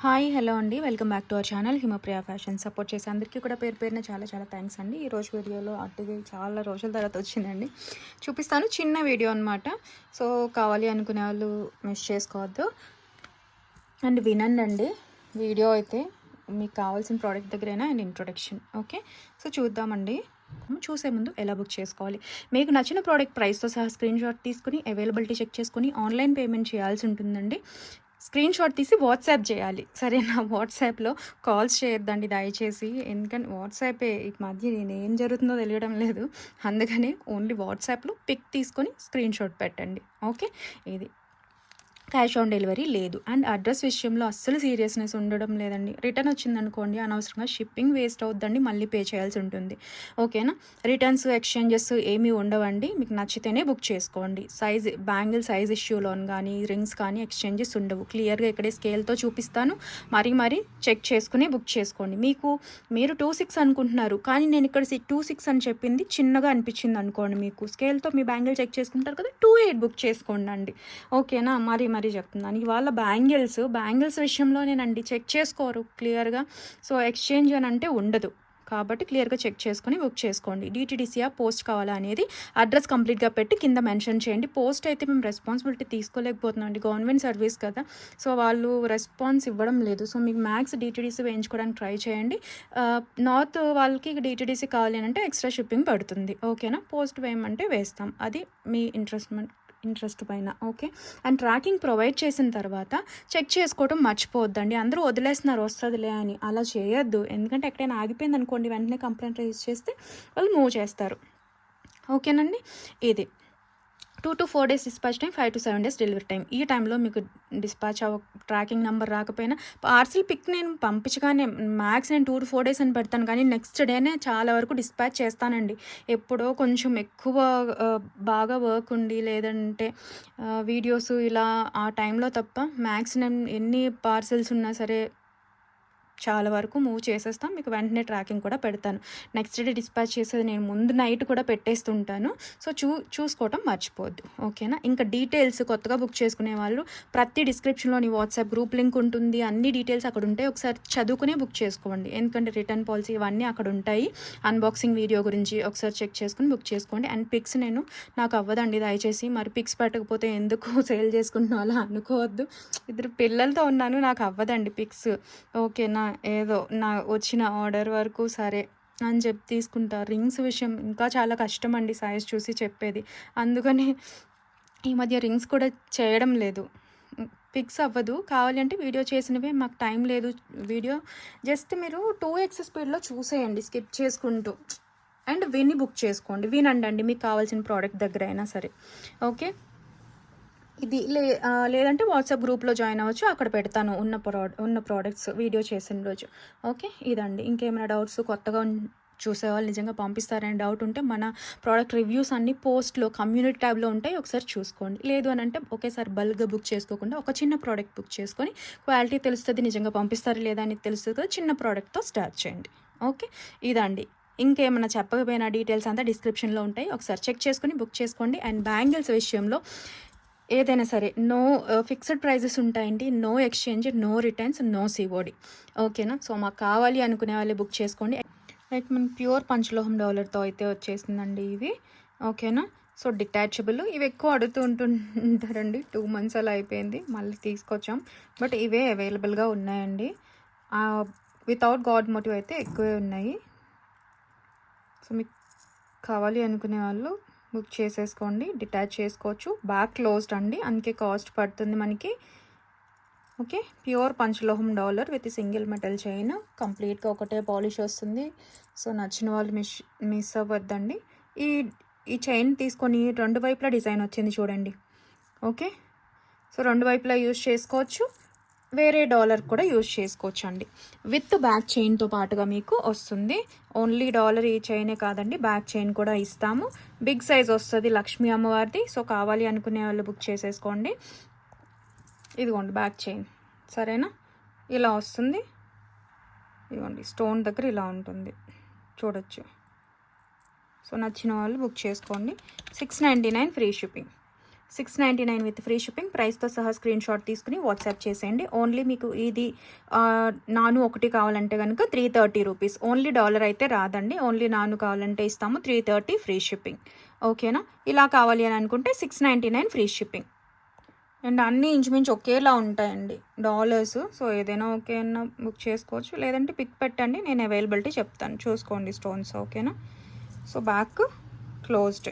Hi hello అండి. Welcome back to our channel. Himapriya fashion support చేసే అందరికీ కూడా పేరు పేరున చాలా చాలా థ్యాంక్స్ అండి. ఈ రోజు వీడియోలో అట్టుగా చాలా రోజుల తర్వాత వచ్చిందండి. చూపిస్తాను చిన్న వీడియో అనమాట సో కావాలి అనుకునే వాళ్ళు మిస్ చేసుకోవద్దు. అండ్ వినండి అండి. వీడియో అయితే మీకు కావాల్సిన ప్రోడక్ట్ దగ్గరైనా అండ్ ఇంట్రొడక్షన్ ఓకే సో చూద్దామండి. చూసే ముందు ఎలా బుక్ చేసుకోవాలి? మీకు నచ్చిన ప్రోడక్ట్ ప్రైస్తో సహా స్క్రీన్ షాట్ తీసుకుని అవైలబిలిటీ చెక్ చేసుకుని ఆన్లైన్ పేమెంట్ చేయాల్సి ఉంటుందండి. స్క్రీన్ షాట్ తీసి వాట్సాప్ చేయాలి. సరే నా వాట్సాప్లో కాల్స్ చేయొద్దండి దయచేసి. ఎందుకంటే వాట్సాపే ఈ మధ్య నేను ఏం జరుగుతుందో తెలియడం లేదు. అందుకనే ఓన్లీ వాట్సాప్లో పిక్ తీసుకొని స్క్రీన్ షాట్ పెట్టండి. ఓకే? ఇది. క్యాష్ ఆన్ డెలివరీ లేదు. అండ్ అడ్రస్ విషయంలో అస్సలు సీరియస్నెస్ ఉండడం లేదండి. రిటర్న్ వచ్చిందనుకోండి అనవసరంగా షిప్పింగ్ వేస్ట్ అవుద్దండి మళ్ళీ పే చేయాల్సి ఉంటుంది. ఓకేనా? రిటర్న్స్ ఎక్స్చేంజెస్ ఏమీ ఉండవండి. మీకు నచ్చితేనే బుక్ చేసుకోండి. సైజ్ బ్యాంగిల్ సైజ్ ఇష్యూలోని కానీ రింగ్స్ కానీ ఎక్స్చేంజెస్ ఉండవు. క్లియర్గా ఇక్కడే స్కేల్తో చూపిస్తాను. మరీ మరీ చెక్ చేసుకుని బుక్ చేసుకోండి. మీకు మీరు టూ సిక్స్ అనుకుంటున్నారు. కానీ నేను ఇక్కడ టూ సిక్స్ అని చెప్పింది చిన్నగా అనిపించింది అనుకోండి మీకు. స్కేల్తో మీ బ్యాంగిల్ చెక్ చేసుకుంటారు కదా టూ ఎయిట్ బుక్ చేసుకోండి అండి ఓకేనా? మరి మరీ చెప్తున్నాను ఇవాళ బ్యాంగిల్స్ బ్యాంగిల్స్ విషయంలో నేనండి చెక్ చేసుకోరు క్లియర్గా. సో ఎక్స్చేంజ్ అని అంటే ఉండదు. కాబట్టి క్లియర్గా చెక్ చేసుకొని బుక్ చేసుకోండి. డిటీడీసీఆ పోస్ట్ కావాలా అనేది అడ్రస్ కంప్లీట్గా పెట్టి కింద మెన్షన్ చేయండి. పోస్ట్ అయితే మేము రెస్పాన్సిబిలిటీ తీసుకోలేకపోతున్నాం అండి. గవర్నమెంట్ సర్వీస్ కదా. సో వాళ్ళు రెస్పాన్స్ ఇవ్వడం లేదు. సో మీకు మ్యాక్స్ డిటీడీసీ వేయించుకోవడానికి ట్రై చేయండి. నార్త్ వాళ్ళకి డిటీడీసీ కావాలి అని అంటే ఎక్స్ట్రా షిప్పింగ్ పడుతుంది. ఓకేనా? పోస్ట్ వేయమంటే వేస్తాం. అది మీ ఇంట్రెస్ట్మెంట్. ఇంట్రెస్ట్ పైన ఓకే? అండ్ ట్రాకింగ్ ప్రొవైడ్ చేసిన తర్వాత చెక్ చేసుకోవడం మర్చిపోవద్దండి. అందరూ వదిలేస్తున్నారు వస్తుందిలే అని. అలా చేయొద్దు. ఎందుకంటే ఎక్కడైనా ఆగిపోయింది అనుకోండి వెంటనే కంప్లైంట్ రేజ్ చేస్తే వాళ్ళు మూవ్ చేస్తారు. ఓకేనండి? ఇది. Two to four days dispatch time five to seven days delivery time ఈ టైంలో మీకు డిస్పాచ్ అవ ట్రాకింగ్ నెంబర్ రాకపోయినా పార్సిల్ పిక్ నేను పంపించగానే మ్యాక్స్ నేను టూ టు ఫోర్ డేస్ అని పెడతాను. కానీ నెక్స్ట్ డేనే చాలా వరకు డిస్పాచ్ చేస్తానండి. ఎప్పుడో కొంచెం ఎక్కువ బాగా వర్క్ ఉండి లేదంటే వీడియోస్ ఇలా ఆ టైంలో తప్ప మ్యాక్స్ నేను ఎన్ని పార్సిల్స్ ఉన్నా సరే చాలా వరకు మూవ్ చేసేస్తాం. మీకు వెంటనే ట్రాకింగ్ కూడా పెడతాను. నెక్స్ట్ డే డిస్పాచ్ చేసేది నేను ముందు నైట్ కూడా పెట్టేస్తుంటాను. సో చూ చూసుకోవటం మర్చిపోద్దు. ఓకేనా? ఇంకా డీటెయిల్స్ కొత్తగా బుక్ చేసుకునే వాళ్ళు ప్రతి డిస్క్రిప్షన్లో నీ వాట్సాప్ గ్రూప్ లింక్ ఉంటుంది. అన్ని డీటెయిల్స్ అక్కడ ఉంటాయి. ఒకసారి చదువుకునే బుక్ చేసుకోండి. ఎందుకంటే రిటర్న్ పాలసీ ఇవన్నీ అక్కడ ఉంటాయి. అన్బాక్సింగ్ వీడియో గురించి ఒకసారి చెక్ చేసుకుని బుక్ చేసుకోండి. అండ్ పిక్స్ నేను నాకు అవ్వదండి దయచేసి. మరి పిక్స్ పెట్టకపోతే ఎందుకు సేల్ చేసుకుంటున్నా అలా అనుకోవద్దు. ఇద్దరు పిల్లలతో ఉన్నాను. నాకు అవ్వదండి పిక్స్. ఓకేనా? ఏదో నా వచ్చిన ఆర్డర్ వరకు సరే అని చెప్పి తీసుకుంటా. రింగ్స్ విషయం ఇంకా చాలా కష్టం అండి సైజ్ చూసి చెప్పేది. అందుకని ఈ మధ్య రింగ్స్ కూడా చేయడం లేదు. పిక్స్ అవ్వదు. కావాలంటే వీడియో చేసినవే మాకు టైం లేదు వీడియో. జస్ట్ మీరు టూ ఎక్స్ స్పీడ్లో చూసేయండి స్కిప్ చేసుకుంటూ. అండ్ విని బుక్ చేసుకోండి. వినండి అండి మీకు కావాల్సిన ప్రోడక్ట్ దగ్గర అయినా సరే. ఓకే ఇది లే లేదంటే వాట్సాప్ గ్రూప్లో జాయిన్ అవ్వచ్చు. అక్కడ పెడతాను ఉన్న ప్రో ఉన్న ప్రోడక్ట్స్ వీడియో చేసిన రోజు. ఓకే? ఇదండి. ఇంకేమైనా డౌట్స్ కొత్తగా చూసేవాళ్ళు నిజంగా పంపిస్తారనే డౌట్ ఉంటే మన ప్రోడక్ట్ రివ్యూస్ అన్ని పోస్ట్లో కమ్యూనిటీ ట్యాబ్లో ఉంటాయి. ఒకసారి చూసుకోండి. లేదు అని అంటే ఒకేసారి బల్క్గా బుక్ చేసుకోకుండా ఒక చిన్న ప్రోడక్ట్ బుక్ చేసుకొని క్వాలిటీ తెలుస్తుంది నిజంగా పంపిస్తారు లేదా అని తెలుస్తుంది కదా చిన్న ప్రోడక్ట్తో స్టార్ట్ చేయండి. ఓకే? ఇదండి. ఇంకేమైనా చెప్పకపోయినా డీటెయిల్స్ అంతా డిస్క్రిప్షన్లో ఉంటాయి. ఒకసారి చెక్ చేసుకొని బుక్ చేసుకోండి. అండ్ బ్యాంగిల్స్ విషయంలో ఏదైనా సరే నో ఫిక్స్డ్ ప్రైజెస్ ఉంటాయండి. No exchange no returns no COD ఓకేనా సో మాకు కావాలి అనుకునే వాళ్ళు బుక్ చేసుకోండి. లైక్ మన ప్యూర్ పంచలోహం డాలర్తో అయితే వచ్చేసిందండి ఇవి ఓకేనా సో డిటాచబుల్ ఇవి ఎక్కువ అడుగుతూ ఉంటుంటారండి. టూ మంత్స్ అలా అయిపోయింది. మళ్ళీ తీసుకొచ్చాం. బట్ ఇవే అవైలబుల్గా ఉన్నాయండి. వితౌట్ గాడ్ మోటివ్ అయితే ఎక్కువే ఉన్నాయి. సో మీకు కావాలి అనుకునే వాళ్ళు బుక్ చేసేసుకోండి డిటాచ్ చేసుకోవచ్చు. బ్యాక్ క్లోజ్డ్ అండి. అందుకే కాస్ట్ పడుతుంది మనకి. Okay pure పంచలోహం dollar with single metal chain. కంప్లీట్గా ఒకటే పాలిష్ వస్తుంది. సో నచ్చిన వాళ్ళు మిస్ మిస్ అవ్వద్దండి. ఈ ఈ చైన్ తీసుకొని రెండు వైపులా డిజైన్ వచ్చింది చూడండి. ఓకే సో రెండు వైపులా యూజ్ చేసుకోవచ్చు. వేరే డాలర్ కూడా యూజ్ చేసుకోవచ్చు అండి విత్ బ్యాక్ చైన్తో పాటుగా మీకు వస్తుంది. ఓన్లీ డాలర్ ఈ చైనే కాదండి బ్యాక్ చైన్ కూడా ఇస్తాము. బిగ్ సైజ్ వస్తుంది లక్ష్మీ అమ్మవారిది సో కావాలి అనుకునే వాళ్ళు బుక్ చేసేసుకోండి. ఇదిగోండి బ్యాక్ చైన్. సరేనా? ఇలా వస్తుంది. ఇదిగోండి స్టోన్ దగ్గర ఇలా ఉంటుంది. చూడొచ్చు. సో నచ్చిన వాళ్ళు బుక్ చేసుకోండి. Six ninety nine free shipping. Six ninety nine with free shipping. ప్రైస్తో సహా స్క్రీన్ షాట్ తీసుకుని వాట్సాప్ చేసేయండి. ఓన్లీ మీకు ఇది నాను ఒకటి కావాలంటే కనుక three thirty rupees. Only dollar అయితే రాదండి. ఓన్లీ నాను కావాలంటే ఇస్తాము. Three thirty free shipping. ఓకేనా? ఇలా కావాలి అని అనుకుంటే six ninety nine free shipping. And అన్నీ ఇంచుమించు ఒకేలా ఉంటాయండి డాలర్స్. సో ఏదైనా ఓకే ఓకేనా బుక్ చేసుకోవచ్చు. లేదంటే పిక్ పెట్టండి. నేను అవైలబిలిటీ చెప్తాను. చూసుకోండి స్టోన్స్. ఓకేనా? So back closed.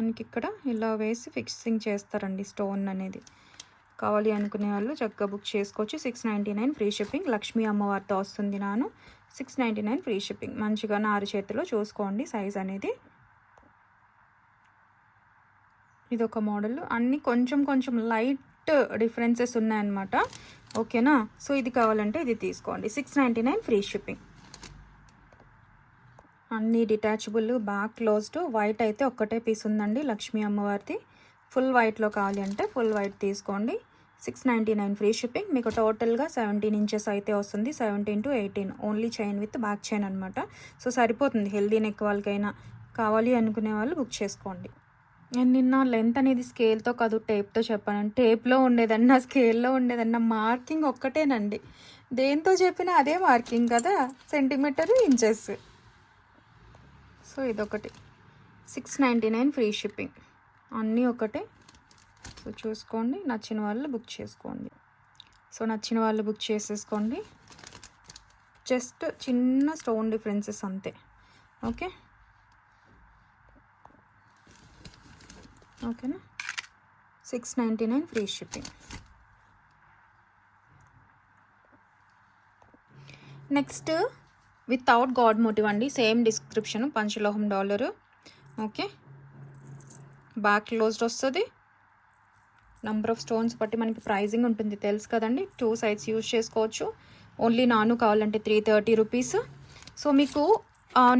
మనకి ఇక్కడ ఇలా వేసి ఫిక్సింగ్ చేస్తారండి స్టోన్ అనేది. కావాలి అనుకునే వాళ్ళు చక్కగా బుక్ చేసుకోవచ్చు. Six ninety nine free shipping Lakshmi అమ్మవారితో వస్తుంది నాను. Six ninety nine free shipping మంచిగా నారు చేతిలో చూసుకోండి సైజ్ అనేది. ఇది ఒక మోడల్ అన్నీ కొంచెం కొంచెం లైట్ డిఫరెన్సెస్ ఉన్నాయన్నమాట. ఓకేనా సో ఇది కావాలంటే ఇది తీసుకోండి. Six ninety nine free shipping అన్ని డిటాచబుల్ బ్యాక్ క్లోజ్డ్ వైట్ అయితే ఒక్కటే పీస్ ఉందండి లక్ష్మీ అమ్మవారిది. ఫుల్ వైట్లో కావాలి అంటే ఫుల్ వైట్ తీసుకోండి. Six ninety nine free shipping. మీకు టోటల్గా సెవెంటీన్ ఇంచెస్ అయితే వస్తుంది. Seventeen to eighteen. Only chain with back chain అనమాట సో సరిపోతుంది. హెల్దీ నెక్ వాళ్ళకైనా కావాలి అనుకునే వాళ్ళు బుక్ చేసుకోండి. నేను నిన్న లెంత్ అనేది స్కేల్తో కాదు టేప్తో చెప్పాను. టేప్లో ఉండేదన్నా స్కేల్లో ఉండేదన్నా మార్కింగ్ ఒక్కటేనండి. దేంతో చెప్పినా అదే మార్కింగ్ కదా? Centimetre inches. సో ఇదొకటి. Six ninety nine free shipping. అన్నీ ఒకటే. సో చూసుకోండి నచ్చిన వాళ్ళు బుక్ చేసుకోండి. సో నచ్చిన వాళ్ళు బుక్ చేసేసుకోండి. జస్ట్ చిన్న స్టోన్ డిఫరెన్సెస్ అంతే. ఓకే? ఓకేనా? Six ninety nine free shipping. Next without god motive అండి. సేమ్ డిస్క్రిప్షన్ పంచలోహం డాలరు. ఓకే. బ్యాక్ క్లోజ్డ్ వస్తుంది. నంబర్ ఆఫ్ స్టోన్స్ బట్టి మనకి ప్రైజింగ్ ఉంటుంది. తెలుసు కదండి. టూ సైడ్స్ యూజ్ చేసుకోవచ్చు. ఓన్లీ నాను కావాలంటే త్రీ థర్టీ రూపీస్ సో మీకు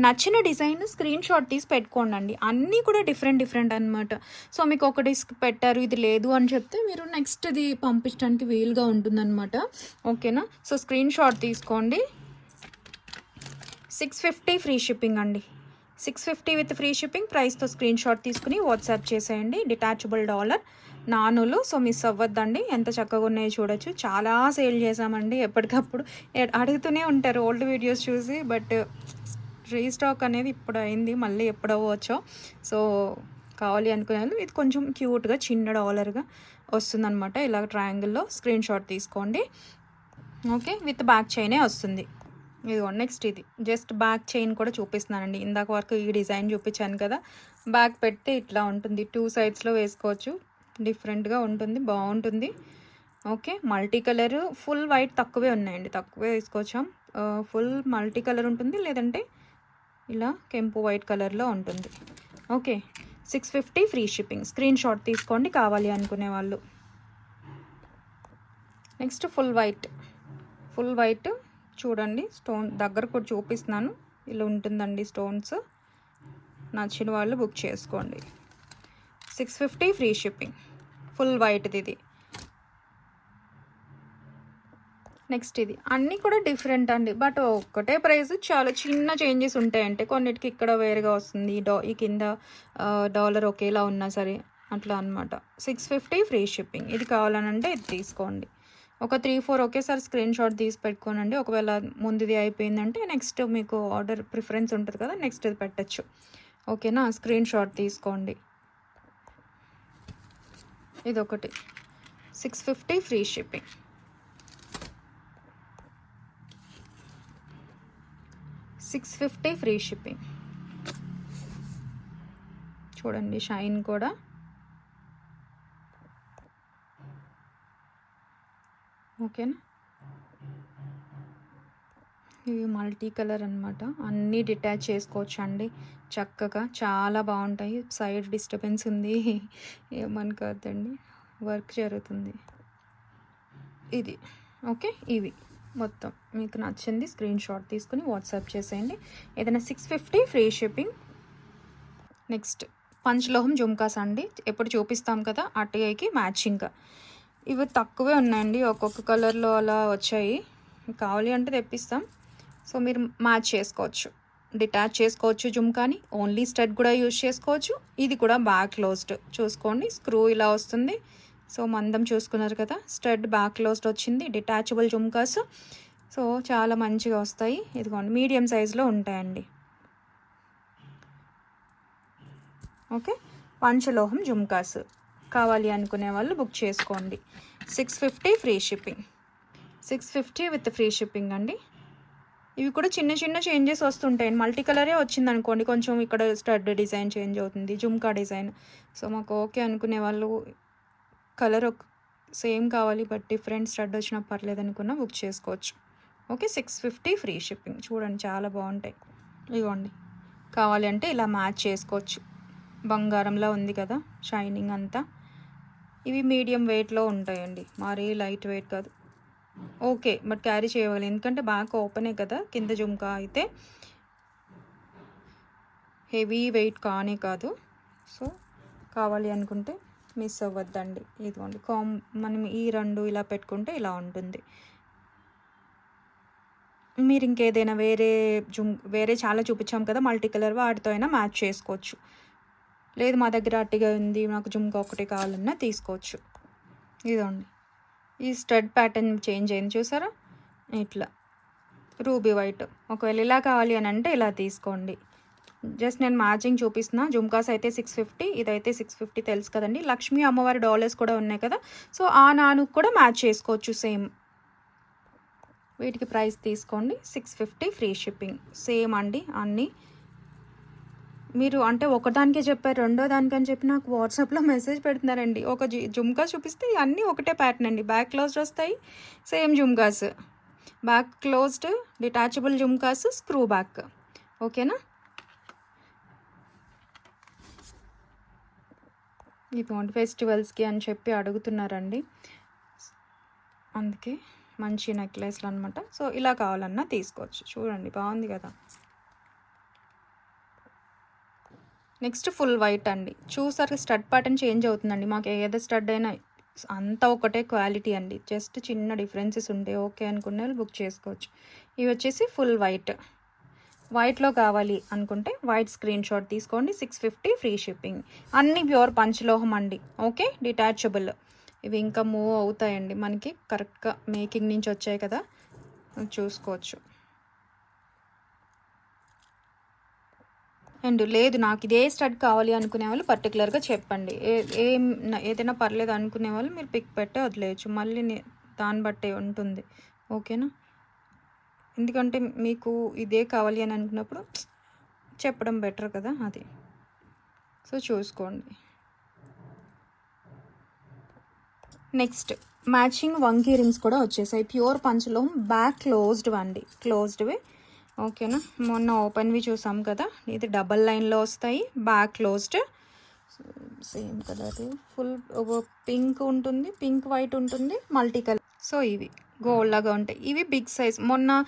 నచ్చిన డిజైన్ స్క్రీన్ షాట్ తీసి పెట్టుకోండి అండి అన్నీ కూడా డిఫరెంట్ డిఫరెంట్ అనమాట సో మీకు ఒక డిస్క్ పెట్టారు ఇది లేదు అని చెప్తే మీరు నెక్స్ట్ ఇది పంపించడానికి వీలుగా ఉంటుందన్నమాట. ఓకేనా సో స్క్రీన్ షాట్ తీసుకోండి. సిక్స్ ఫిఫ్టీ ఫ్రీ షిప్పింగ్ అండి. Six fifty with free shipping ప్రైస్తో స్క్రీన్ షాట్ తీసుకుని వాట్సాప్ చేసేయండి. డిటాచబుల్ డాలర్ నానులు సో మిస్ అవ్వద్దండి. ఎంత చక్కగా ఉన్నాయో చూడొచ్చు. చాలా సేల్ చేసామండి ఎప్పటికప్పుడు. అడుగుతూనే ఉంటారు ఓల్డ్ వీడియోస్ చూసి బట్ రీస్టాక్ అనేది ఇప్పుడు అయింది. మళ్ళీ ఎప్పుడవ్వచ్చో సో కావాలి అనుకునే ఇది కొంచెం క్యూట్గా చిన్న డాలర్గా వస్తుందన్నమాట. ఇలా ట్రయాంగిల్లో స్క్రీన్ షాట్ తీసుకోండి. ఓకే విత్ బ్యాక్ చైనే వస్తుంది. ఇదిగో నెక్స్ట్ ఇది. జస్ట్ బ్యాక్ చైన్ కూడా చూపిస్తున్నానండి. ఇందాక వరకు ఈ డిజైన్ చూపించాను కదా. బ్యాక్ పెడితే ఇట్లా ఉంటుంది. టూ సైడ్స్లో వేసుకోవచ్చు. డిఫరెంట్గా ఉంటుంది. బాగుంటుంది. Okay multi colour full white తక్కువే ఉన్నాయండి. తక్కువే తీసుకోవచ్చాం ఫుల్ మల్టీ కలర్ ఉంటుంది. లేదంటే ఇలా కెంపు వైట్ కలర్లో ఉంటుంది. Okay six fifty free shipping screenshot తీసుకోండి. కావాలి అనుకునే వాళ్ళు. Next full white full white చూడండి స్టోన్ దగ్గర కూడా చూపిస్తున్నాను. ఇలా ఉంటుందండి స్టోన్స్. నచ్చిన వాళ్ళు బుక్ చేసుకోండి. Six fifty free shipping full వైట్ది ఇది. నెక్స్ట్ ఇది. అన్నీ కూడా డిఫరెంట్ అండి. బట్ ఒక్కటే ప్రైస్ చాలా చిన్న చేంజెస్ ఉంటాయంటే కొన్నిటికి ఇక్కడ వేరుగా వస్తుంది. డా ఈ కింద డాలర్ ఒకేలా ఉన్నా సరే అట్లా అనమాట సిక్స్ ఫిఫ్టీ ఫ్రీ షిప్పింగ్ ఇది కావాలనంటే ఇది తీసుకోండి. ఒక త్రీ ఫోర్ ఒకేసారి స్క్రీన్ షాట్ తీసి పెట్టుకోనండి. ఒకవేళ ముందుది అయిపోయిందంటే నెక్స్ట్ మీకు ఆర్డర్ ప్రిఫరెన్స్ ఉంటుంది కదా నెక్స్ట్ ఇది పెట్టచ్చు. ఓకేనా? స్క్రీన్ షాట్ తీసుకోండి. ఇదొకటి. Six fifty free shipping. Six fifty free shipping. చూడండి షైన్ కూడా. ఓకేనా? ఇవి మల్టీ కలర్ అనమాట అన్నీ డిటాచ్ చేసుకోవచ్చు అండి చక్కగా చాలా బాగుంటాయి. సైడ్ డిస్టర్బెన్స్ ఉంది. ఏమనుకోద్దండి వర్క్ జరుగుతుంది. ఇది. ఓకే? ఇవి మొత్తం. మీకు నచ్చింది స్క్రీన్ షాట్ తీసుకుని వాట్సాప్ చేసేయండి. ఏదైనా six fifty free shipping. Next పంచలోహం jhumkas అండి. ఎప్పుడు చూపిస్తాం కదా అటుకి మ్యాచింగ్. ఇవి తక్కువే ఉన్నాయండి. ఒక్కొక్క కలర్లో అలా వచ్చాయి. కావాలి అంటే తెప్పిస్తాం. సో మీరు మ్యాచ్ చేసుకోవచ్చు. డిటాచ్ చేసుకోవచ్చు జుమ్కాని. ఓన్లీ స్టడ్ కూడా యూజ్ చేసుకోవచ్చు. ఇది కూడా బ్యాక్ క్లోజ్డ్. చూసుకోండి. స్క్రూ ఇలా వస్తుంది. సో మందం చూసుకున్నారు కదా. స్టడ్ బ్యాక్ క్లోజ్డ్ వచ్చింది. డిటాచబుల్ జుమ్కాస్. సో చాలా మంచిగా వస్తాయి. ఇదిగోండి. మీడియం సైజులో ఉంటాయండి. ఓకే. పంచలోహం జుమ్కాస్. కావాలి అనుకునే వాళ్ళు బుక్ చేసుకోండి. Six fifty free shipping. Six fifty with free shipping అండి. ఇవి కూడా చిన్న చిన్న చేంజెస్ వస్తుంటాయి. మల్టీ కలరే వచ్చింది అనుకోండి. కొంచెం ఇక్కడ స్టడ్ డిజైన్ చేంజ్ అవుతుంది. జుమ్కా డిజైన్. సో మాకు ఓకే అనుకునే వాళ్ళు కలర్ సేమ్ కావాలి బట్ డిఫరెంట్ స్టడ్ వచ్చినా పర్లేదు అనుకున్నా బుక్ చేసుకోవచ్చు. Okay six fifty free shipping. చూడండి చాలా బాగుంటాయి. ఇవ్వండి కావాలి అంటే ఇలా మ్యాచ్ చేసుకోవచ్చు. బంగారంలా ఉంది కదా షైనింగ్ అంతా. ఇవి మీడియం వెయిట్లో ఉంటాయండి. మరీ లైట్ వెయిట్ కాదు. ఓకే బట్ క్యారీ చేయగలి ఎందుకంటే బ్యాక్ ఓపెనే కదా కింద జుమ్కా అయితే హెవీ వెయిట్ కానే కాదు. సో కావాలి అనుకుంటే మిస్ అవ్వద్దండి. ఇదిగోండి కామ్ మనం ఈ రెండు ఇలా పెట్టుకుంటే ఇలా ఉంటుంది. మీరు ఇంకేదైనా వేరే జుమ్ వేరే చాలా చూపించాం కదా మల్టీ కలర్ వాటితో అయినా మ్యాచ్ చేసుకోవచ్చు. లేదు మా దగ్గర అట్టిగా ఉంది నాకు జుమ్కా ఒకటి కావాలన్నా తీసుకోవచ్చు. ఇదండి ఈ స్టడ్ ప్యాటర్న్ చేంజ్ అయింది చూసారా? ఇట్లా. Ruby white. ఒకవేళ ఇలా కావాలి అని అంటే ఇలా తీసుకోండి. జస్ట్ నేను మ్యాచింగ్ చూపిస్తున్నా. జుమ్కాస్ అయితే సిక్స్ ఫిఫ్టీ ఇదైతే సిక్స్ ఫిఫ్టీ తెలుసు కదండి. లక్ష్మీ అమ్మవారి డాలర్స్ కూడా ఉన్నాయి కదా. సో ఆ నానుకు కూడా మ్యాచ్ చేసుకోవచ్చు సేమ్. వీటికి ప్రైస్ తీసుకోండి. Six fifty free shipping. Same అండి అన్నీ. మీరు అంటే ఒకదానికే చెప్పారు రెండో దానికని చెప్పి నాకు వాట్సాప్లో మెసేజ్ పెడుతున్నారండి. ఒక జి జుమ్కా చూపిస్తే అన్నీ ఒకటే ప్యాటర్న్ అండి. బ్యాక్ క్లోజ్డ్ వస్తాయి same jhumkas. Back closed detachable jhumkas screw back ఓకేనా ఇదిగోండి ఫెస్టివల్స్కి అని చెప్పి అడుగుతున్నారండి. అందుకే మంచి నెక్లెస్లు అనమాట సో ఇలా కావాలన్నా తీసుకోవచ్చు. చూడండి బాగుంది కదా. నెక్స్ట్ ఫుల్ వైట్ అండి. చూసారు స్టడ్ ప్యాటర్న్ చేంజ్ అవుతుందండి. మాకు ఏదో స్టడ్ అయినా అంతా ఒకటే క్వాలిటీ అండి. జస్ట్ చిన్న డిఫరెన్సెస్ ఉంటాయి ఓకే అనుకునే వాళ్ళు బుక్ చేసుకోవచ్చు. ఇవి వచ్చేసి ఫుల్ వైట్. వైట్లో కావాలి అనుకుంటే వైట్ స్క్రీన్ షాట్ తీసుకోండి. సిక్స్ ఫిఫ్టీ ఫ్రీ షిప్పింగ్ అన్ని ప్యూర్ పంచలోహం అండి. ఓకే? డిటాచబుల్ ఇవి ఇంకా మూవ్ అవుతాయండి. మనకి కరెక్ట్గా మేకింగ్ నుంచి వచ్చాయి కదా. చూసుకోవచ్చు. అండ్ లేదు నాకు ఇదే స్టడ్ కావాలి అనుకునే వాళ్ళు పర్టికులర్గా చెప్పండి. ఏ ఏం ఏదైనా పర్లేదు అనుకునే వాళ్ళు మీరు పిక్ పెట్టే వదిలేయచ్చు. మళ్ళీ దాన్ని బట్టే ఉంటుంది. ఓకేనా? ఎందుకంటే మీకు ఇదే కావాలి అని అనుకున్నప్పుడు చెప్పడం బెటర్ కదా అది. సో చూసుకోండి. నెక్స్ట్ మ్యాచింగ్ వంకీ రింగ్స్ కూడా వచ్చేసాయి. ప్యూర్ పంచలో బ్యాక్ క్లోజ్డ్ అండి క్లోజ్డ్వి ఓకేనా? మొన్న ఓపెన్వి చూసాం కదా. ఇది డబల్ లైన్లో వస్తాయి. Back closed. Same colour full pink ఉంటుంది పింక్ వైట్ ఉంటుంది మల్టీ కలర్. సో ఇవి గోల్డ్ లాగా ఉంటాయి. ఇవి బిగ్ సైజ్. మొన్న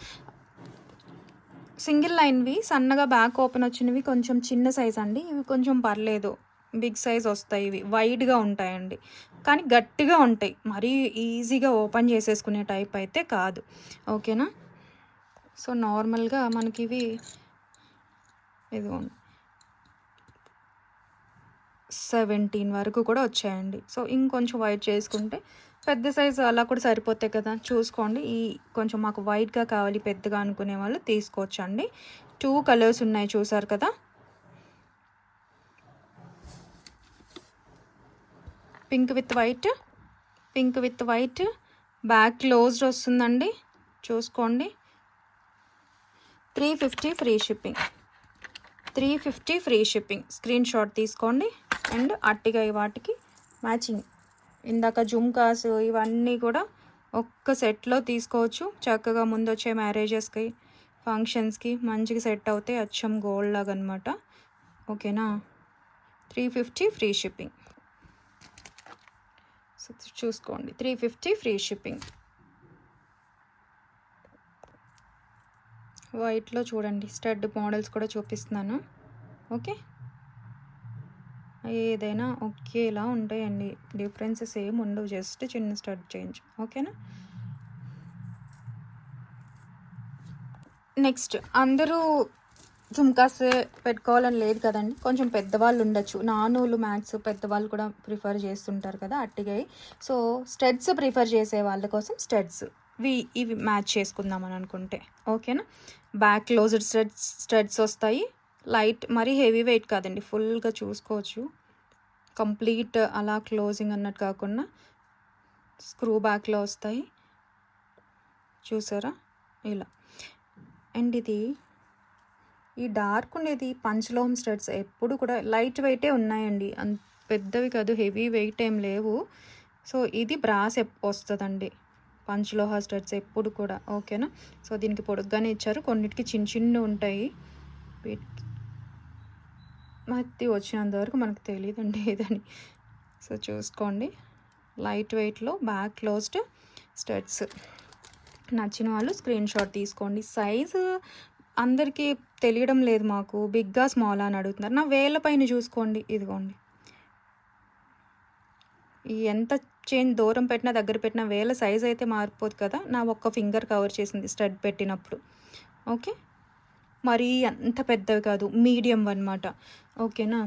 సింగిల్ లైన్వి సన్నగా బ్యాక్ ఓపెన్ వచ్చినవి కొంచెం చిన్న సైజ్ అండి. ఇవి కొంచెం పర్లేదు. బిగ్ సైజ్ వస్తాయి ఇవి. వైడ్గా ఉంటాయండి. కానీ గట్టిగా ఉంటాయి. మరీ ఈజీగా ఓపెన్ చేసేసుకునే టైప్ అయితే కాదు. ఓకేనా? సో నార్మల్గా మనకి ఇవి ఇదిగోండి సెవెంటీన్ వరకు కూడా వచ్చాయండి. సో ఇంకొంచెం వైట్ చేసుకుంటే పెద్ద సైజు అలా కూడా సరిపోతాయి కదా. చూసుకోండి. ఈ కొంచెం మాకు వైట్గా కావాలి పెద్దగా అనుకునే వాళ్ళు తీసుకోవచ్చండి. టూ కలర్స్ ఉన్నాయి చూసారు కదా. Pink with white pink with white back closed వస్తుందండి. చూసుకోండి. Three fifty free shipping. Three fifty free shipping. Screenshot తీసుకోండి. అండ్ అట్టిగా వాటికి మ్యాచింగ్. ఇందాక జుమ్కాస్ ఇవన్నీ కూడా ఒక్క సెట్లో తీసుకోవచ్చు. చక్కగా ముందు వచ్చే మ్యారేజెస్కి ఫంక్షన్స్కి మంచిగా సెట్ అవుతాయి. అచ్చం గోల్డ్ లాగా అనమాట ఓకేనా? Three fifty free shipping. చూసుకోండి. Three fifty free shipping. వైట్లో చూడండి స్టడ్ మోడల్స్ కూడా చూపిస్తున్నాను. ఓకే? ఏదైనా ఒకేలా ఉంటాయండి. డిఫరెన్సెస్ ఏమి ఉండవు. జస్ట్ చిన్న స్టడ్ చేంజ్. ఓకేనా? నెక్స్ట్ అందరూ జుమ్కాస్ పెట్టుకోవాలని లేదు కదండి. కొంచెం పెద్దవాళ్ళు ఉండొచ్చు. నానూలు మ్యాక్స్ పెద్దవాళ్ళు కూడా ప్రిఫర్ చేస్తుంటారు కదా అట్టిగాయి సో స్టడ్స్ ప్రిఫర్ చేసే వాళ్ళ కోసం స్టడ్స్. ఇవి ఇవి మ్యాచ్ చేసుకుందామని అనుకుంటే. ఓకేనా? బ్యాక్ క్లోజ్డ్ స్ట్రెడ్స్ స్ట్రెడ్స్ వస్తాయి. లైట్ మరీ హెవీ వెయిట్ కాదండి. ఫుల్గా చూసుకోవచ్చు. కంప్లీట్ అలా క్లోజింగ్ అన్నట్టు కాకుండా స్క్రూ బ్యాక్లో వస్తాయి. చూసారా? ఇలా. అండ్ ఇది ఈ డార్క్ ఉండేది పంచలోహం స్టడ్స్ ఎప్పుడు కూడా లైట్ వెయిటే ఉన్నాయండి. అంత పెద్దవి కాదు హెవీ వెయిట్ ఏం లేవు. సో ఇది బ్రాస్ వస్తుందండి. పంచలోహ స్టడ్స్ ఎప్పుడు కూడా ఓకేనా? సో దీనికి పొడుగ్గానే ఇచ్చారు. కొన్నిటికి చిన్న చిన్న ఉంటాయి. మత్తి వచ్చినంత వరకు మనకు తెలియదండి ఏదని. సో చూసుకోండి. లైట్ వెయిట్లో బ్యాక్ క్లోజ్డ్ స్టడ్స్. నచ్చిన వాళ్ళు స్క్రీన్ షాట్ తీసుకోండి. సైజు అందరికీ తెలియడం లేదు మాకు. బిగ్గా స్మాల్ అని అడుగుతున్నారు. నా వేళ్ళ పైన చూసుకోండి. ఇదిగోండి. ఎంత చైన్ దూరం పెట్టినా దగ్గర పెట్టినా వేల సైజ్ అయితే మారిపోదు కదా. నా ఒక్క ఫింగర్ కవర్ చేసింది స్టడ్ పెట్టినప్పుడు. ఓకే? మరీ అంత పెద్దవి కాదు మీడియం అనమాట ఓకేనా?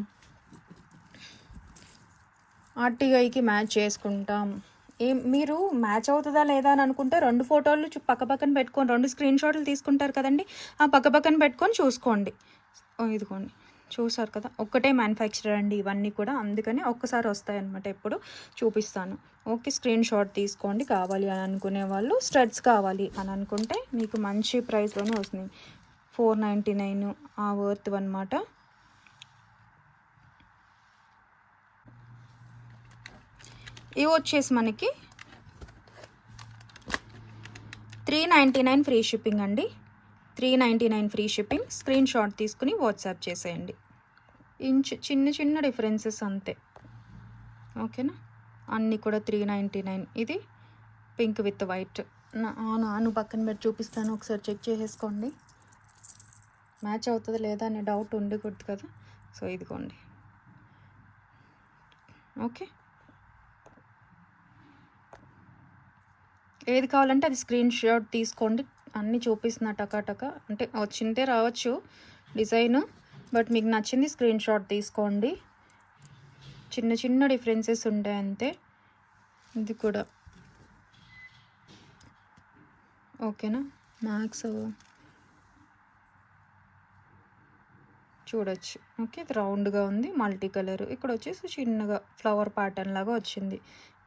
ఆర్టీఐకి మ్యాచ్ చేసుకుంటాం. ఏం మీరు మ్యాచ్ అవుతుందా లేదా అని అనుకుంటే రెండు ఫోటోలు పక్క పక్కన పెట్టుకొని రెండు స్క్రీన్ షాట్లు తీసుకుంటారు కదండి. ఆ పక్క పక్కన పెట్టుకొని చూసుకోండి. ఇదిగోండి. చూసారు కదా? ఒక్కటే మ్యానుఫ్యాక్చరర్ అండి ఇవన్నీ కూడా. అందుకనే ఒక్కసారి వస్తాయి అనమాట ఎప్పుడు చూపిస్తాను. ఓకే స్క్రీన్ షాట్ తీసుకోండి కావాలి అని అనుకునే వాళ్ళు స్టడ్స్ కావాలి అని అనుకుంటే మీకు మంచి ప్రైస్లోనే వస్తుంది. ఫోర్ నైంటీ నైన్ ఆ వర్త్ అనమాట ఇవి వచ్చేసి మనకి three ninety nine free shipping అండి. Three ninety nine free shipping. Screenshot తీసుకుని వాట్సాప్ చేసేయండి. ఇంచ్ చిన్న చిన్న డిఫరెన్సెస్ అంతే. ఓకేనా? అన్నీ కూడా త్రీ నైంటీ నైన్. ఇది పింక్ విత్ వైట్. నాను పక్కన పెట్టి చూపిస్తాను. ఒకసారి చెక్ చేసేసుకోండి. మ్యాచ్ అవుతుంది లేదా అనే డౌట్ ఉండకూడదు కదా? సో ఇదిగోండి. ఓకే? ఏది కావాలంటే అది స్క్రీన్ షాట్ తీసుకోండి. అన్నీ చూపిస్తున్నా టకాటక అంటే వచ్చిందే రావచ్చు డిజైన్ బట్ మీకు నచ్చింది స్క్రీన్ షాట్ తీసుకోండి. చిన్న చిన్న డిఫరెన్సెస్ ఉంటాయి అంతే. ఇది కూడా. ఓకేనా? మ్యాక్స్ చూడొచ్చు. ఓకే ఇది రౌండ్గా ఉంది మల్టీ కలర్. ఇక్కడ వచ్చేసి చిన్నగా ఫ్లవర్ ప్యాటర్న్ లాగా వచ్చింది.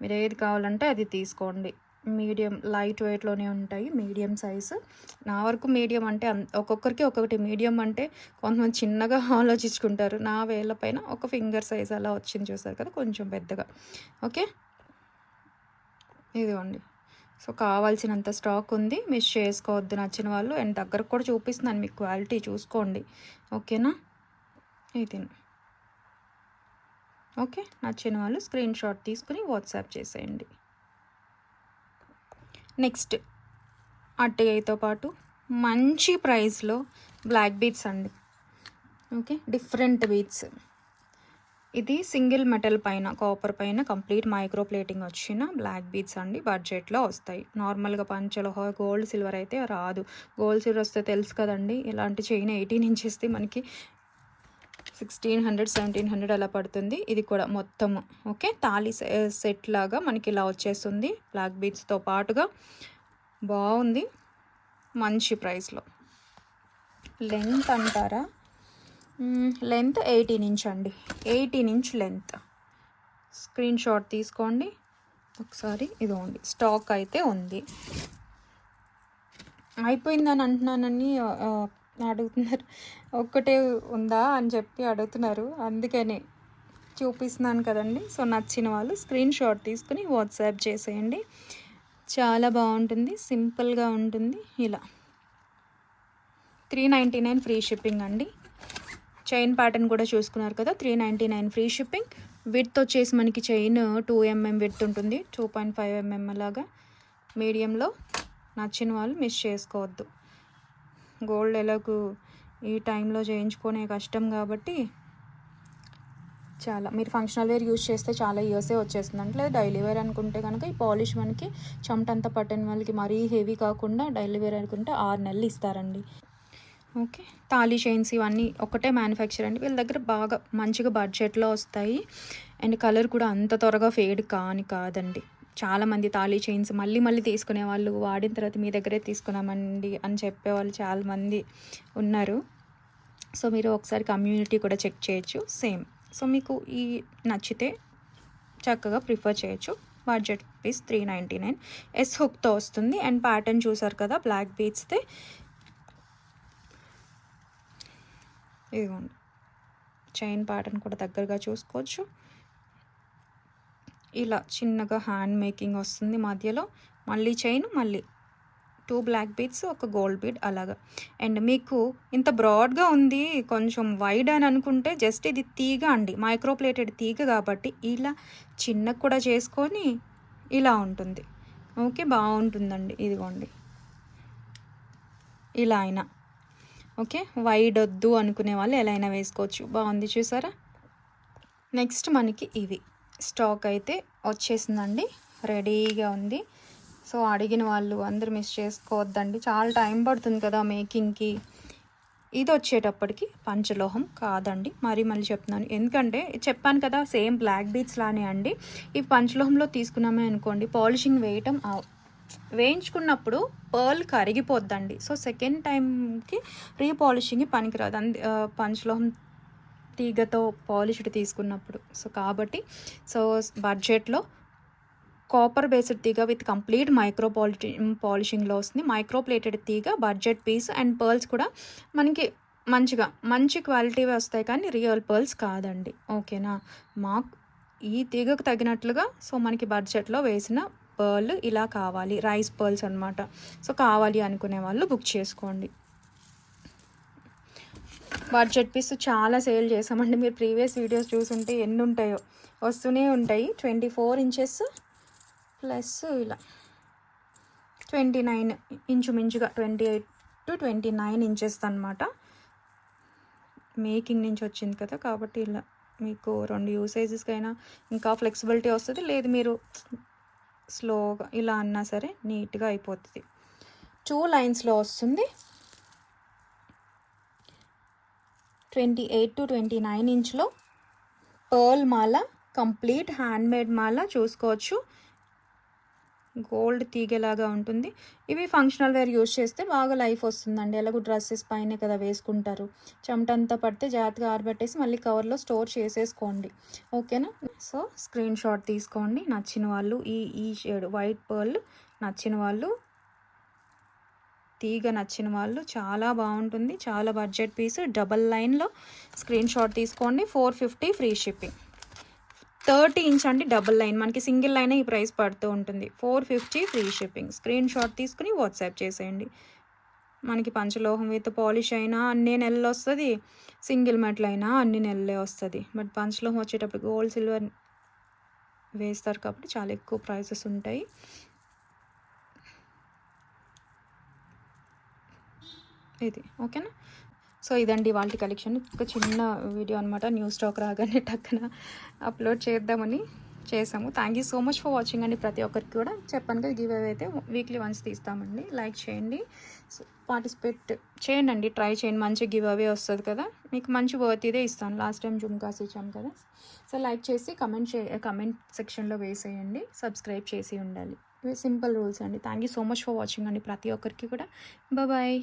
మీరు ఏది కావాలంటే అది తీసుకోండి. మీడియం లైట్ వెయిట్లోనే ఉంటాయి మీడియం సైజు. నా వరకు మీడియం అంటే ఒక్కొక్కరికి ఒక్కొక్కటి. మీడియం అంటే కొంతమంది చిన్నగా ఆలోచించుకుంటారు. నా వేళ్ళ పైన ఒక ఫింగర్ సైజ్ అలా వచ్చింది చూసారు కదా కొంచెం పెద్దగా. ఓకే? ఇదిగోండి. సో కావాల్సినంత స్టాక్ ఉంది. మిస్ చేసుకోవద్దు నచ్చిన వాళ్ళు. అండ్ దగ్గరకు కూడా చూపిస్తున్నాను మీకు క్వాలిటీ. చూసుకోండి. ఓకేనా? ఇది. ఓకే? నచ్చిన వాళ్ళు స్క్రీన్ షాట్ తీసుకుని వాట్సాప్ చేసేయండి. నెక్స్ట్ అట్టయ్యతో పాటు మంచి ప్రైస్లో బ్లాక్ బీట్స్ అండి. Okay different beads. ఇది సింగిల్ మెటల్ పైన కాపర్ పైన కంప్లీట్ మైక్రో ప్లేటింగ్ వచ్చిన బ్లాక్ బీట్స్ అండి. బడ్జెట్లో వస్తాయి. నార్మల్గా పంచలో గోల్డ్ సిల్వర్ అయితే రాదు. గోల్డ్ సిల్వర్ వస్తే తెలుసు కదండి. ఇలాంటి చైన్ ఎయిటీన్ ఇంచెస్ది మనకి సిక్స్టీన్ హండ్రెడ్ సెవెంటీన్ హండ్రెడ్ అలా పడుతుంది. ఇది కూడా మొత్తము ఓకే? తాళి సె- సెట్ లాగా మనకి ఇలా వచ్చేస్తుంది. బ్లాక్ బీచ్తో పాటుగా. బాగుంది. మంచి ప్రైస్లో లెంత్ అంటారా? లెంత్ ఎయిటీన్ ఇంచ్ అండి. Eighteen inch length screen shot తీసుకోండి. ఒకసారి ఇదిగోండి స్టాక్ అయితే ఉంది. అయిపోయిందని అంటున్నానని అడుగుతున్నారు. ఒక్కటే ఉందా అని చెప్పి అడుగుతున్నారు. అందుకనే చూపిస్తున్నాను కదండి. సో నచ్చిన వాళ్ళు స్క్రీన్ షాట్ తీసుకుని వాట్సాప్ చేసేయండి. చాలా బాగుంటుంది. సింపుల్గా ఉంటుంది. ఇలా. Three ninety nine free shipping అండి. చైన్ ప్యాటర్న్ కూడా చూసుకున్నారు కదా. Three ninety nine free shipping. With వచ్చేసి మనకి చైన్ టూ ఎంఎం విత్ ఉంటుంది. టూ పాయింట్ ఫైవ్ ఎంఎం అలాగా మీడియంలో. నచ్చిన వాళ్ళు మిస్ చేసుకోవద్దు. గోల్డ్ ఎలాగూ ఈ టైంలో చేయించుకునే కష్టం కాబట్టి చాలా మీరు ఫంక్షనల్ వేర్ యూజ్ చేస్తే చాలా ఇయర్సే వచ్చేస్తుంది. అంటే డైలీ వేర్ అనుకుంటే కనుక ఈ పాలిష్ మనకి చెమటంతా పట్టిన వాళ్ళకి మరీ హెవీ కాకుండా డైలీ వేర్ అనుకుంటే ఆరు నెలలు ఇస్తారండి. ఓకే తాళీ చైన్స్ ఇవన్నీ ఒకటే మ్యానుఫ్యాక్చర్ అండి. వీళ్ళ దగ్గర బాగా మంచిగా బడ్జెట్లో వస్తాయి. అండ్ కలర్ కూడా అంత త్వరగా ఫేడ్ కాని కాదండి. చాలామంది తాళీ చైన్స్ మళ్ళీ మళ్ళీ తీసుకునే వాళ్ళు వాడిన తర్వాత మీ దగ్గరే తీసుకున్నామండి అని చెప్పేవాళ్ళు చాలామంది ఉన్నారు. సో మీరు ఒకసారి కమ్యూనిటీ కూడా చెక్ చేయొచ్చు. సేమ్. సో మీకు ఈ నచ్చితే చక్కగా ప్రిఫర్ చేయొచ్చు. Budget piece three ninety nine. S హుక్తో వస్తుంది. అండ్ ప్యాటర్న్ చూసారు కదా బ్లాక్ బీచ్తే ఇదిగోండి. చైన్ ప్యాటర్న్ కూడా దగ్గరగా చూసుకోవచ్చు. ఇలా చిన్నగా హ్యాండ్ మేకింగ్ వస్తుంది మధ్యలో. మళ్ళీ చైన్ మళ్ళీ టూ బ్లాక్ బీడ్స్ ఒక గోల్డ్ బీడ్ అలాగా. అండ్ మీకు ఇంత బ్రాడ్గా ఉంది కొంచెం వైడ్ అని అనుకుంటే జస్ట్ ఇది తీగ అండి. మైక్రోప్లేటెడ్ తీగ కాబట్టి ఇలా చిన్న కూడా చేసుకొని ఇలా ఉంటుంది. ఓకే బాగుంటుందండి. ఇదిగోండి. ఇలా అయినా. ఓకే వైడ్ వద్దు అనుకునే వాళ్ళు ఎలా అయినా వేసుకోవచ్చు. బాగుంది చూసారా? నెక్స్ట్ మనకి ఇవి. స్టాక్ అయితే వచ్చేసిందండి. రెడీగా ఉంది. సో అడిగిన వాళ్ళు అందరు మిస్ చేసుకోవద్దండి. చాలా టైం పడుతుంది కదా మేకింగ్కి. ఇది వచ్చేటప్పటికి పంచలోహం కాదండి. మరి మళ్ళీ చెప్తున్నాను. ఎందుకంటే చెప్పాను కదా సేమ్ బ్లాక్ బీట్స్ లానే అండి. ఈ పంచలోహంలో తీసుకున్నామే అనుకోండి. పాలిషింగ్ వేయటం వేయించుకున్నప్పుడు పర్ల్ కరిగిపోద్దండి. సో సెకండ్ టైంకి రీపాలిషింగ్ పనికిరాదు. అంది పంచలోహం తీగతో పాలిష్డ్ తీసుకున్నప్పుడు. సో కాబట్టి సో బడ్జెట్లో కాపర్ బేస్డ్ తీగ విత్ కంప్లీట్ మైక్రో పాలిటి పాలిషింగ్లో వస్తుంది. మైక్రో ప్లేటెడ్ తీగ బడ్జెట్ పీస్ అండ్ పర్ల్స్ కూడా మనకి మంచిగా మంచి క్వాలిటీవి వస్తాయి కానీ రియల్ పర్ల్స్ కాదండి. ఓకేనా? మాకు ఈ తీగకు తగినట్లుగా సో మనకి బడ్జెట్లో వేసిన పర్ల్ ఇలా కావాలి. రైస్ పర్ల్స్ అనమాట సో కావాలి అనుకునే వాళ్ళు బుక్ చేసుకోండి. బడ్జెట్ పీస్ చాలా సేల్ చేసామండి. మీరు ప్రీవియస్ వీడియోస్ చూసుంటే ఎన్ని ఉంటాయో. వస్తూనే ఉంటాయి. ట్వంటీ ఫోర్ ఇంచెస్ ప్లస్ ఇలా ట్వంటీ నైన్ ఇంచుమించుగా twenty eight to twenty nine inches అనమాట మేకింగ్ నుంచి వచ్చింది కదా కాబట్టి ఇలా మీకు రెండు యూసేజెస్కైనా ఇంకా ఫ్లెక్సిబిలిటీ వస్తుంది. లేదు మీరు స్లోగా ఇలా అన్నా సరే నీట్గా అయిపోతుంది. టూ లైన్స్లో వస్తుంది. Twenty eight to twenty nine ఇంచ్లో pearl మాల కంప్లీట్ హ్యాండ్మేడ్ మాల చూసుకోవచ్చు. గోల్డ్ తీగేలాగా ఉంటుంది. ఇవి ఫంక్షనల్ వేర్ యూజ్ చేస్తే బాగా లైఫ్ వస్తుందండి. ఎలాగో డ్రెస్సెస్ పైన కదా వేసుకుంటారు. చెమటంతా పడితే జాగ్రత్తగా ఆరబెట్టేసి మళ్ళీ కవర్లో స్టోర్ చేసేసుకోండి. ఓకేనా? సో స్క్రీన్ షాట్ తీసుకోండి. నచ్చిన వాళ్ళు ఈ ఈ షేడ్ వైట్ పర్ల్ నచ్చిన వాళ్ళు తీగ నచ్చిన వాళ్ళు చాలా బాగుంటుంది. చాలా బడ్జెట్ పీస్ డబల్ లైన్లో స్క్రీన్ షాట్ తీసుకోండి. Four fifty free shipping thirty inch అండి డబుల్ లైన్ మనకి సింగిల్ లైన్ ఈ ప్రైస్ పడుతూ ఉంటుంది. Four fifty free shipping screenshot తీసుకుని వాట్సాప్ చేసేయండి. మనకి పంచలోహం విత్ పాలిష్ అయినా అన్ని నెలలు వస్తుంది. సింగిల్ మెటల్ అయినా అన్ని నెలలే వస్తుంది. బట్ పంచలోహం వచ్చేటప్పుడు గోల్డ్ సిల్వర్ వేస్తారు కాబట్టి చాలా ఎక్కువ ప్రైసెస్ ఉంటాయి. ఇది ఓకేనా? సో ఇదండి వాళ్ళ కలెక్షన్ ఒక చిన్న వీడియో అనమాట న్యూ స్టాక్ రాగానే టక్కన అప్లోడ్ చేద్దామని చేసాము. Thank you so much for watching అండి ప్రతి ఒక్కరికి కూడా. చెప్పాను కదా గివ్ అవే అయితే వీక్లీ వన్స్ తీస్తామండి. లైక్ చేయండి. పార్టిసిపేట్ చేయండి ట్రై చేయండి. మంచి గివ్ అవే వస్తుంది కదా. మీకు మంచి వర్త్ ఇదే ఇస్తాను. లాస్ట్ టైం జుమ్కాస్ ఇచ్చాం కదా. సో లైక్ చేసి కమెంట్ చే కమెంట్ సెక్షన్లో వేసేయండి. సబ్స్క్రైబ్ చేసి ఉండాలి. ఇవి సింపుల్ రూల్స్ అండి. Thank you so much for watching అండి ప్రతి ఒక్కరికి కూడా. బాయ్